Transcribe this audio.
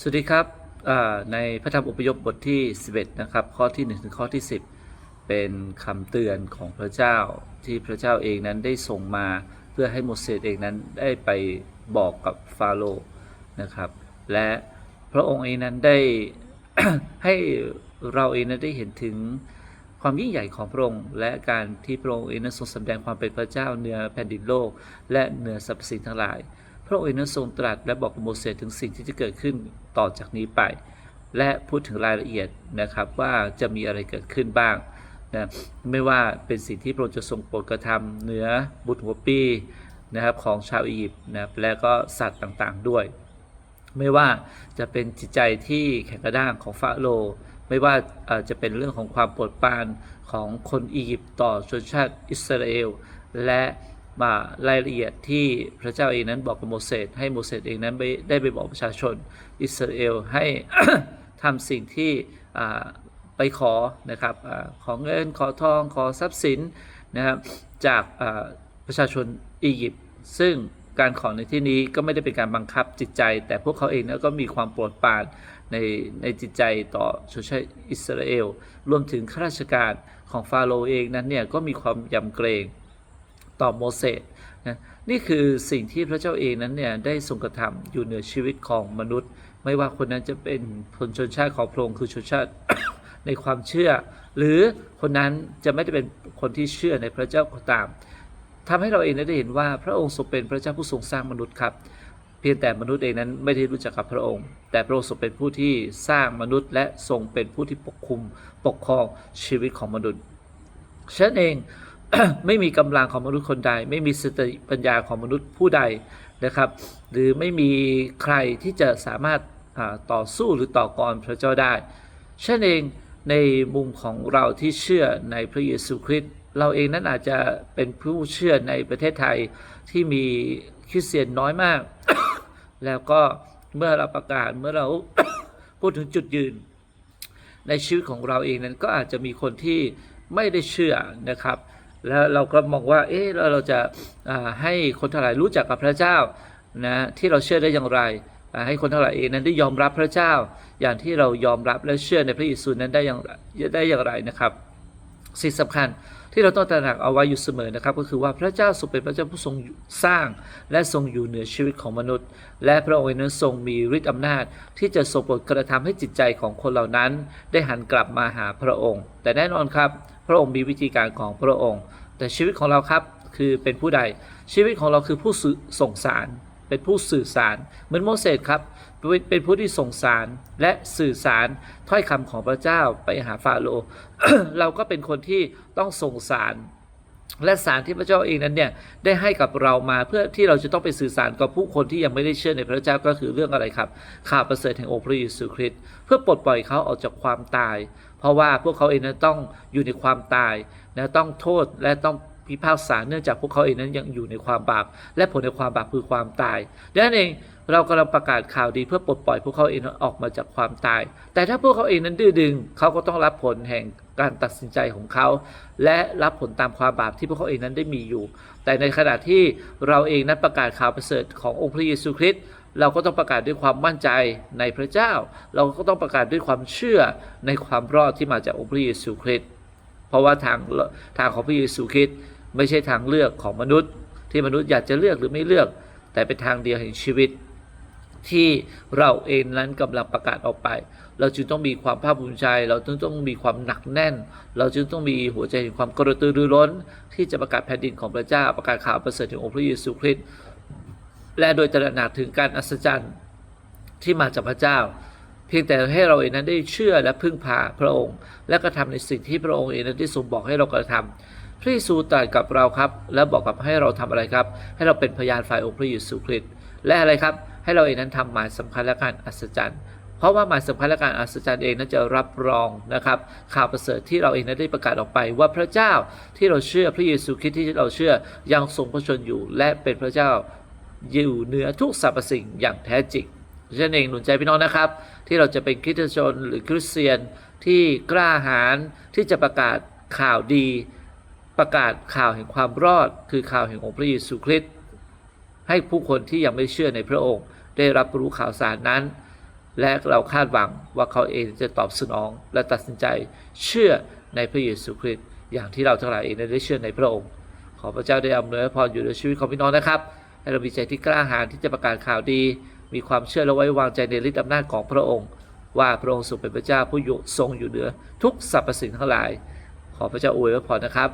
สวัสดีครับในพระธรรมอพยพบทที่ 11 นะครับ ข้อที่ 1 ถึงข้อที่ 10 เป็นคำเตือนของพระเจ้าที่พระเจ้าเองนั้นได้ส่งมาเพื่อให้โมเสสเองนั้นได้ไปบอกกับฟาโรห์นะครับ และพระองค์เองนั้นได้ ให้เราเองนั้นได้เห็นถึงความยิ่งใหญ่ของพระองค์ และการที่พระองค์เองนั้นทรงแสดงความเป็นพระเจ้าเหนือแผ่นดินโลก และเหนือสรรพสิ่งทั้งหลาย พระองค์เองนั้นทรงตรัสและบอกโมเสสถึงสิ่งที่จะเกิดขึ้นต่อจากนี้ไป และพูดถึงรายละเอียดนะครับว่าจะมีอะไรเกิดขึ้นบ้างนะไม่ว่าเป็นสิ่งที่พระองค์จะทรงโปรดกระทำเหนือบุตรหัวปีนะครับของชาวอียิปต์นะและก็สัตว์ต่างๆด้วย ไม่ว่าจะเป็นจิตใจที่แข็งกระด้างของฟาโรห์ไม่ว่าจะเป็นเรื่องของความโปรดปรานของคนอียิปต์ต่อชนชาติอิสราเอล และ มารายละเอียดที่พระเจ้าเองนั้นบอกกับโมเสสให้โมเสสเองนั้นไปได้ไปบอกประชาชนอิสราเอลให้ทำสิ่งที่ไปขอนะครับอขอเงินขอทองขอทรัพย์สินนะครับจากประชาชนอียิปต์ซึ่งการขอในที่นี้ก็ไม่ได้เป็นการบังคับจิตใจ แต่พวกเขาเองนั้นก็มีความโปรดปรานในในจิตใจต่อชนชาติอิสราเอล รวมถึงข้าราชการของฟาโรห์เองนั้นเนี่ยก็มีความยำเกรง ต่อโมเสสนะนี่คือสิ่งที่พระเจ้าเองนั้นเนี่ยได้ทรงกระทำอยู่เหนือชีวิตของมนุษย์ ไม่ว่าคนนั้นจะเป็นคนชนชาติของพระองค์คือชนชาติในความเชื่อ หรือคนนั้นจะไม่ได้เป็นคนที่เชื่อในพระเจ้าก็ตามทำให้เราเองได้เห็นว่าพระองค์ทรงเป็นพระเจ้าผู้ทรงสร้างมนุษย์ครับ เพียงแต่มนุษย์เองนั้นไม่ได้รู้จักกับพระองค์ แต่พระองค์ทรงเป็นผู้ที่สร้างมนุษย์ และทรงเป็นผู้ที่ปกคุมปกครองชีวิตของมนุษย์ฉะนั้นเอง ไม่มีกำลังของมนุษย์คนใด ไม่มีสติปัญญาของมนุษย์ผู้ใดนะครับ หรือไม่มีใครที่จะสามารถต่อสู้หรือต่อกรพระเจ้าได้ฉะนั้นเองในมุมของเราที่เชื่อในพระเยซูคริสต์เราเองนั้นอาจจะเป็นผู้เชื่อในประเทศไทยที่มีคริสเตียนน้อยมาก แล้วก็เมื่อเราประกาศเมื่อเราพูดถึงจุดยืน ในชีวิตของเราเองนั้นก็อาจจะมีคนที่ไม่ได้เชื่อนะครับ แล้วเราก็มองว่า เอ๊ะแล้วเราจะให้คนทั้งหลายรู้จักกับพระเจ้านะที่เราเชื่อได้อย่างไร ให้คนทั้งหลายเองนั้นได้ยอมรับพระเจ้า อย่างที่เรายอมรับและเชื่อในพระเยซูนั้นได้อย่างไรได้อย่างไรนะครับ สิ่งสำคัญ ที่เราต้องตระหนักเอาไว้อยู่เสมอนะครับ ก็คือว่าพระเจ้าทรงเป็นพระเจ้าผู้ทรงสร้าง และทรงอยู่เหนือชีวิตของมนุษย์ และพระองค์นั้นทรงมีฤทธิ์อำนาจ ที่จะทรงโปรดกระทำให้จิตใจของคนเหล่านั้น ได้หันกลับมาหาพระองค์ แต่แน่นอนครับ พระองค์มีวิธีการของพระองค์ แต่ชีวิตของเราครับคือเป็นผู้ใดชีวิตของเราคือผู้ส่งสาร เป็นผู้สื่อสาร เหมือนโมเสสครับ เป็นเป็นผู้ที่ส่งสารและสื่อสารถ้อยคำของพระเจ้าไปหาฟาโรห์เราก็เป็นคนที่ต้องส่งสารและสารที่พระเจ้าเองนั้นเนี่ยได้ให้กับเรามาเพื่อที่เราจะต้องไปสื่อสารกับผู้คนที่ยังไม่ได้เชื่อในพระเจ้าก็คือเรื่องอะไรครับข่าวประเสริฐแห่งองค์พระเยซูคริสต์เพื่อปลดปล่อยเขาออกจากความตาย เพราะว่าพวกเขาเองนั้นต้องอยู่ในความตายนะต้องโทษและต้อง พิพากษาเนื่องจากพวกเขาเองนั้นยังอยู่ในความบาป และผลในความบาปคือความตายดังนั้นเองเรากำลังประกาศข่าวดีเพื่อปลดปล่อยพวกเขาเองนั้นออกมาจากความตาย แต่ถ้าพวกเขาเองนั้นดื้อดึง เขาก็ต้องรับผลแห่งการตัดสินใจของเขา และรับผลตามความบาปที่พวกเขาเองนั้นได้มีอยู่ แต่ในขณะที่เราเองนั้นประกาศข่าวประเสริฐขององค์พระเยซูคริสต์เราก็ต้องประกาศด้วยความมั่นใจในพระเจ้า เราก็ต้องประกาศด้วยความเชื่อในความรอดที่มาจากองค์พระเยซูคริสต์เพราะว่าทางทางของพระเยซูคริสต์ ไม่ใช่ทางเลือกของมนุษย์ ที่มนุษย์อยากจะเลือกหรือไม่เลือก แต่เป็นทางเดียวแห่งชีวิต ที่เราเองนั้นกำลังประกาศออกไป เราจึงต้องมีความภาคภูมิใจ เราจึงต้องมีความหนักแน่น เราจึงต้องมีหัวใจแห่งความกระตือรือร้น ที่จะประกาศแผ่นดินของพระเจ้าประกาศข่าวประเสริฐถึงองค์พระเยซูคริสต์และโดยตระหนักถึงการอัศจรรย์ที่มาจากพระเจ้า เพียงแต่ให้เราเองนั้นได้เชื่อและพึ่งพาพระองค์ และกระทำในสิ่งที่พระองค์เองนั้นได้ทรงบอกให้เรากระทำ พระเยซูตรัสกับเราครับ และบอกกับให้เราทำอะไรครับ ให้เราเป็นพยานฝ่ายองค์พระเยซูคริสต์และอะไรครับ ให้เราเองนั้นทำหมายสำคัญและการอัศจรรย์เพราะว่าหมายสำคัญและการอัศจรรย์เองนั้นจะรับรองนะครับข่าวประเสริฐที่เราเองนั้นได้ประกาศออกไป ว่าพระเจ้าที่เราเชื่อพระเยซูคริสต์ที่เราเชื่อยังทรงพระชนอยู่ และเป็นพระเจ้าอยู่เหนือทุกสรรพสิ่งอย่างแท้จริงฉะนั้นเองหนุนใจพี่น้องนะครับ ที่เราจะเป็นคริสเตียนชนหรือคริสเตียนที่กล้าหาญที่จะประกาศข่าวดี ประกาศข่าวแห่งความรอด คือข่าวแห่งองค์พระเยซูคริสต์ให้ผู้คนที่ยังไม่เชื่อในพระองค์ ได้รับรู้ข่าวสารนั้น และเราคาดหวังว่าเขาเองจะตอบสนอง และตัดสินใจเชื่อในพระเยซูคริสต์อย่างที่เราทั้งหลายเองได้เชื่อในพระองค์ ขอพระเจ้าได้อำนวยพรอยู่ในชีวิตของพี่น้องนะครับให้เรามีใจที่กล้าหาญที่จะประกาศข่าวดี มีความเชื่อและไว้วางใจในฤทธิอำนาจของพระองค์ ว่าพระองค์ทรงเป็นพระเจ้าผู้ยศทรงอยู่เหนือทุกสรรพสิ่งทั้งหลาย ขอพระเจ้าอวยพรนะครับ